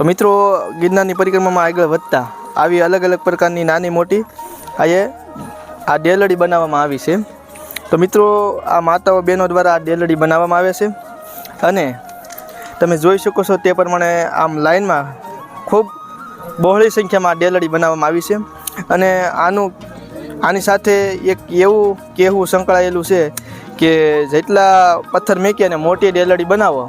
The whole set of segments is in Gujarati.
તો મિત્રો, ગિરનારની પરિક્રમામાં આગળ વધતા, આવી અલગ અલગ પ્રકારની નાની મોટી આ એ આ ડેલડી બનાવવામાં આવી છે. તો મિત્રો, આ માતાઓ બહેનો દ્વારા આ ડેલડી બનાવવામાં આવે છે. અને તમે જોઈ શકો છો તે પ્રમાણે આમ લાઇનમાં ખૂબ બહોળી સંખ્યામાં આ ડેલડી બનાવવામાં આવી છે. અને આનું, આની સાથે એક એવું કહેવું સંકળાયેલું છે કે, જેટલા પથ્થર મૂકી અને મોટી ડેલડી બનાવો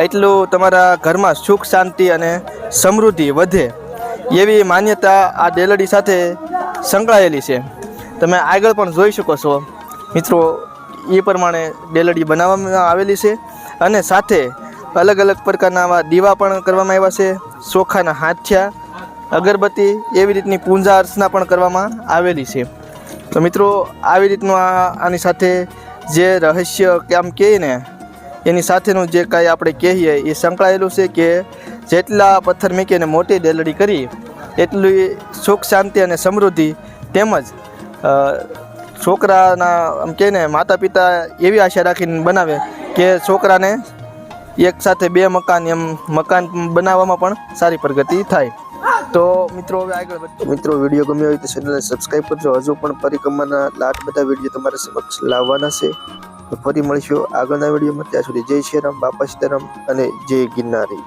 એટલું તમારા ઘરમાં સુખ, શાંતિ અને સમૃદ્ધિ વધે એવી માન્યતા આ દેલડી સાથે સંકળાયેલી છે. તમે આગળ પણ જોઈ શકો છો. મિત્રો, એ પ્રમાણે દેલડી બનાવવામાં આવેલી છે અને સાથે અલગ અલગ પ્રકારના આવા દીવા પણ કરવામાં આવ્યા છે. ચોખાના હાથિયા, અગરબત્તી એવી રીતની પૂજા અર્ચના પણ કરવામાં આવેલી છે. તો મિત્રો, આવી રીતનું આની સાથે જે રહસ્ય કે આમ કહીએ ને એની સાથેનું જે કાંઈ આપણે કહીએ, એ સંકળાયેલું છે કે જેટલા પથ્થર મૂકીને મોટી ડેલડી કરી, એટલી સુખ, શાંતિ અને સમૃદ્ધિ તેમજ છોકરાના આમ કહે ને માતા પિતા એવી આશા રાખીને બનાવે કે છોકરાને એક સાથે બે મકાન એમ મકાન બનાવવામાં પણ સારી પ્રગતિ થાય. તો મિત્રો, હવે આગળ. મિત્રો, વીડિયો ગમ્યો હોય તો ચેનલને સબસ્ક્રાઈબ કરજો. હજુ પણ પરિક્રમાના લાટ બધા વીડિયો તમારા સમક્ષ લાવવાના છે. તો ફરી મળીશું આગળના વિડીયોમાં. ત્યાં સુધી જય શ્રી રામ, બાપા સીતારામ અને જય ગિરનારી.